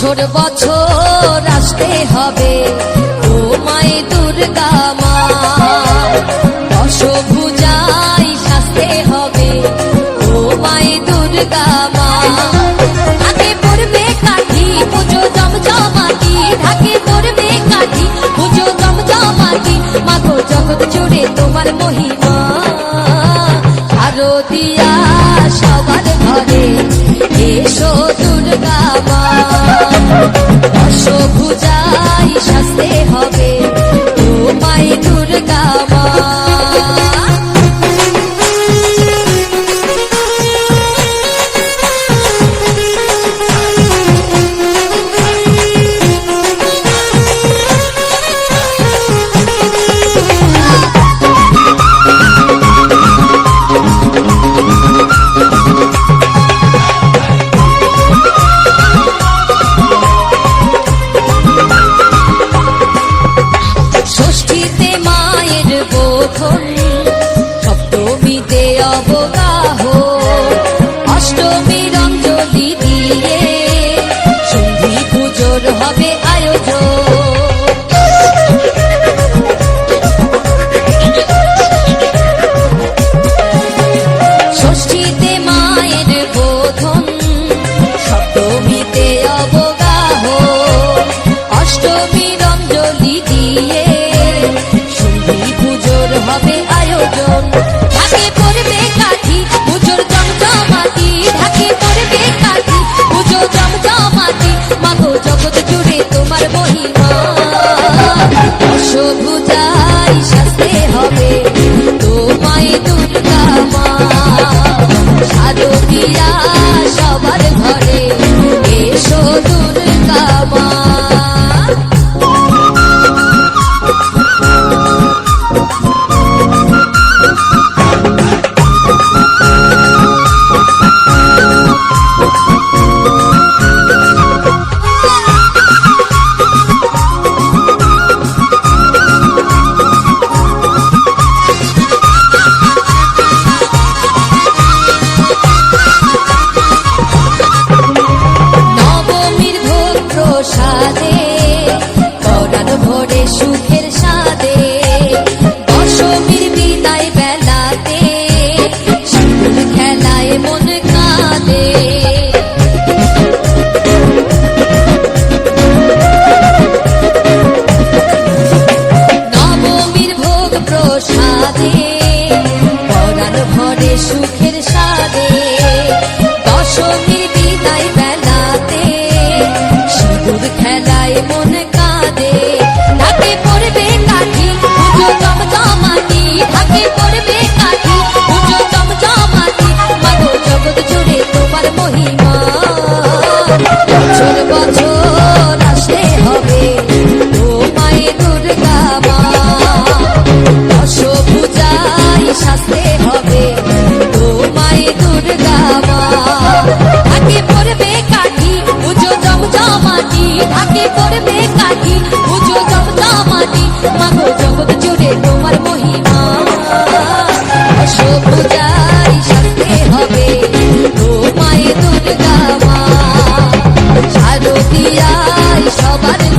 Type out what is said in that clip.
বছর বছর আসতে হবে। তোমায় দুর্গা মা অশভুজাই সাজতে হবে। তোমায় দুর্গা মা। হাতে পড়বে কাঠি, পুজো জমজমাটি। ঢাকে পড়বে কাঠি, পুজো জমজমাটি। মাগো জগৎ জুড়ে তোমার মহিমা। সবুজাই শাস্তে হবে তোমায় দুর্গা মা। সাধু দিয়া মতিয়াই সবার